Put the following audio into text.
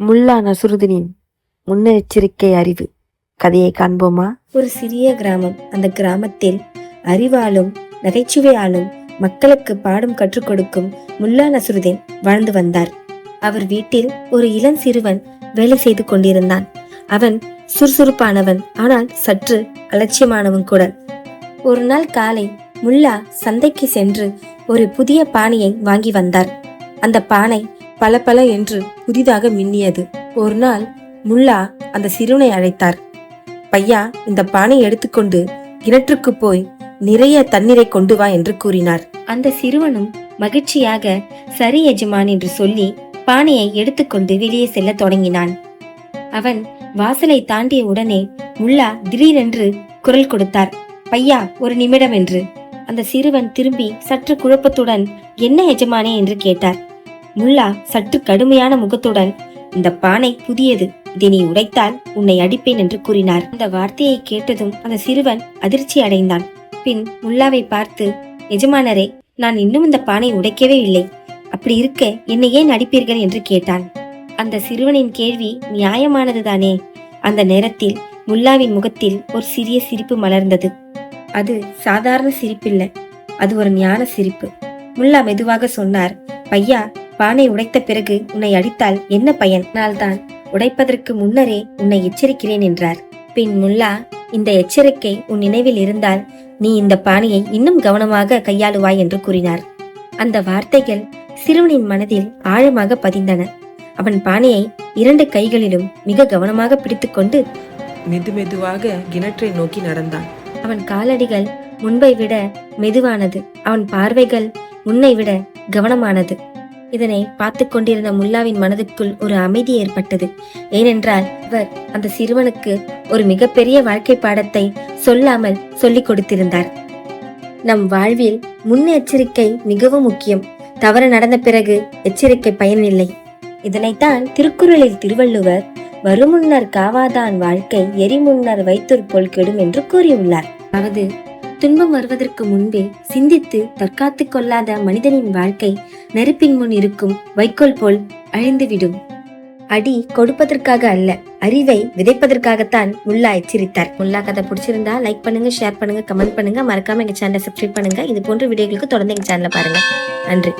முல்லா நசுருதனின் முன்னெச்சரிக்கை அறிவு. கதையை காண்போமா? ஒரு சிறிய கிராமம். அந்த கிராமத்தில் அறிவாலும் நகைச்சுவையாலும் மக்களுக்கு பாடம் கற்றுக் கொடுக்கும் முல்லா நசுருதீன் வாழ்ந்து வந்தார். அவர் வீட்டில் ஒரு இளம் சிறுவன் வேலை செய்து கொண்டிருந்தான். அவன் சுறுசுறுப்பானவன் ஆனால் சற்று அலட்சியமானவன் கூட. ஒரு நாள் காலை முல்லா சந்தைக்கு சென்று ஒரு புதிய பானையை வாங்கி வந்தார். அந்த பானை பளபள என்று புதிதாக மின்னியது. ஒரு நாள் முல்லா அந்த சிறுவனை அழைத்தார். பையா இந்த பானை எடுத்துக்கொண்டு கிணற்றுக்கு போய் நிறைய தண்ணீரை கொண்டு வா என்று கூறினார். அந்த சிறுவனும் மகிழ்ச்சியாக சரி எஜமான் என்று சொல்லி பானையை எடுத்துக்கொண்டு வெளியே செல்ல தொடங்கினான். அவன் வாசலை தாண்டிய உடனே முல்லா திடீரென்று குரல் கொடுத்தார். பையா ஒரு நிமிடம் என்று. அந்த சிறுவன் திரும்பி சற்று குழப்பத்துடன் என்ன எஜமானே? என்று கேட்டார். முல்லா சற்று கடுமையான முகத்துடன் இந்த பானை புதியது. இதை நீ உடைத்தால் உன்னை அடிப்பேன் என்று கூறினார். அந்த வார்த்தையை கேட்டதும் அந்த சிறுவன் அதிர்ச்சி அடைந்தான். பின் முல்லாவை பார்த்து எஜமானரே நான் இன்னும் இந்த பானை உடைக்கவே இல்லை. அப்படி இருக்க என்னை ஏன் அடிப்பீர்கள்? என்று கேட்டான். அந்த சிறுவனின் கேள்வி நியாயமானதுதானே அந்த நேரத்தில் முல்லாவின் முகத்தில் ஒரு சிறிய சிரிப்பு மலர்ந்தது. அது சாதாரண சிரிப்பில்லை. அது ஒரு ஞான சிரிப்பு. முல்லா மெதுவாக சொன்னார் பையா பானை உடைத்த பிறகு உன்னை அடித்தால் என்ன பயன்? நாள்தான். உடைப்பதற்கு முன்னரே உன்னை எச்சரிக்கிறேன் என்றார். பின் முல்லா இந்த எச்சரிக்கை உன் நினைவில் இருந்தால் நீ இந்த பானையை இன்னும் கவனமாக கையாளுவாய் என்று கூறினார். அந்த வார்த்தைகள் சிறுவனின் மனதில் ஆழமாக பதிந்தன. அவன் பானையை இரண்டு கைகளிலும் மிக கவனமாக பிடித்துக்கொண்டு மெது மெதுவாக கிணற்றை நோக்கி நடந்தான். அவன் காலடிகள் முன்பை விட மெதுவானது. அவன் பார்வைகள் முன்னை விட கவனமானது. இதனை பார்த்து கொண்டிருந்த முல்லாவின் மனதுக்குள் ஒரு அமைதி ஏற்பட்டது. ஏனென்றால் இவர் அந்த சிறுவனுக்கு ஒரு மிகப்பெரிய வாழ்க்கை பாடத்தை சொல்லாமல் சொல்லிக் கொடுத்திருந்தார். நம் வாழ்வில் முன்னெச்சரிக்கை மிகவும் முக்கியம். தவறு நடந்த பிறகு எச்சரிக்கை பயனில்லை. இதனைத்தான் திருக்குறளில் திருவள்ளுவர் வருமுன்னர் காவாதான் வாழ்க்கை எரிமுன்னர் வைத்தூர் கெடும் என்று கூறியுள்ளார். அதாவது துன்பம் வருவதற்கு முன்பே சிந்தித்து தற்காத்துக் கொள்ளாத மனிதனின் வாழ்க்கை நெருப்பின் முன் இருக்கும் வைக்கோல் போல் அழிந்துவிடும். அடி கொடுப்பதற்காக அல்ல அறிவை விதைப்பதற்காகத்தான் முல்லா எச்சரித்தார். முல்லா கதை பிடிச்சிருந்தா லைக் பண்ணுங்க ஷேர் பண்ணுங்க கமெண்ட் பண்ணுங்க. மறக்காம எங்க சேனலை சப்ஸ்கிரைப் பண்ணுங்க. இது போன்ற வீடியோகளுக்கு தொடர்ந்து எங்க சேனலை பாருங்க. நன்றி.